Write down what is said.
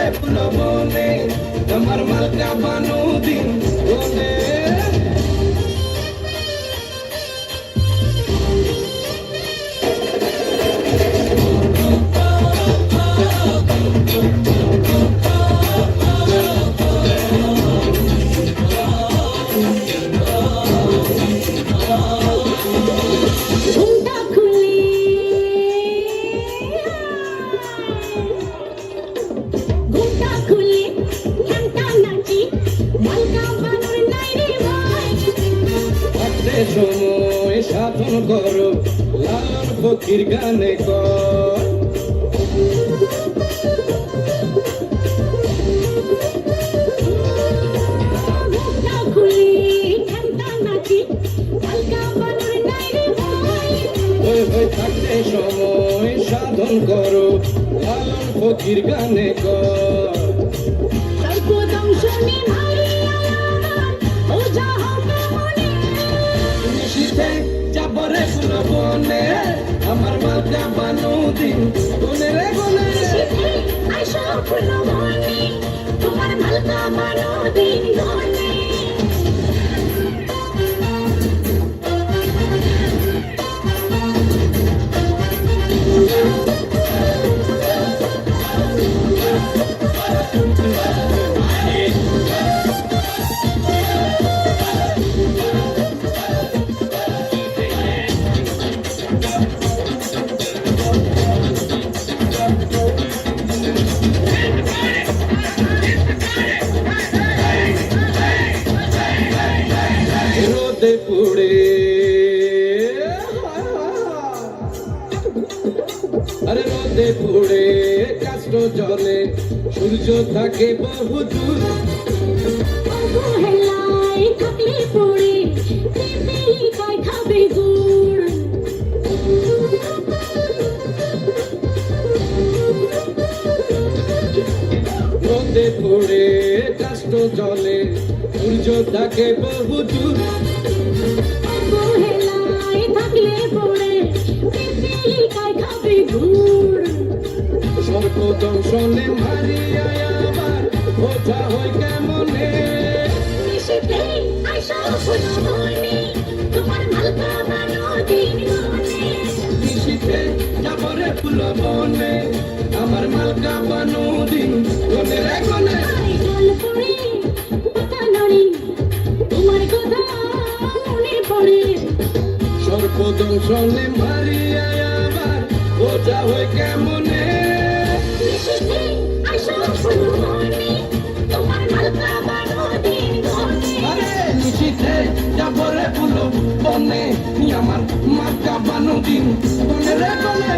যাবরে বলে তোমার মালকা বানু দিন সময় সাধন করো লালন ফকির গানে থাকতে সময় সাধন করো লালন ফকির গানে কর। আমার যাবরে বনে দিন। গুনে রে গুনে আইসো ফুলো রোদে পুড়ে। আরে রোদে পুড়ে কাষ্ট জলে সূর্য থাকে বহু দূর। রোদে পুড়ে কাষ্ট জলে সূর্য থাকে বহু দূর। থাকলে পড়ে খাবে গুড়। সর্বদংশনে মারিয়া আবার বোঝা হয় কেমনে? মনে তোমার মালকা বানো দিন নিশীথে যাবরে ফুল বনে আমার মালকা বানু দিন গনে রে গনে বানো গনে আরে নিশীথে যাবরে ফুল বনে আমার মালকা বানু দিন। গনে রে গনে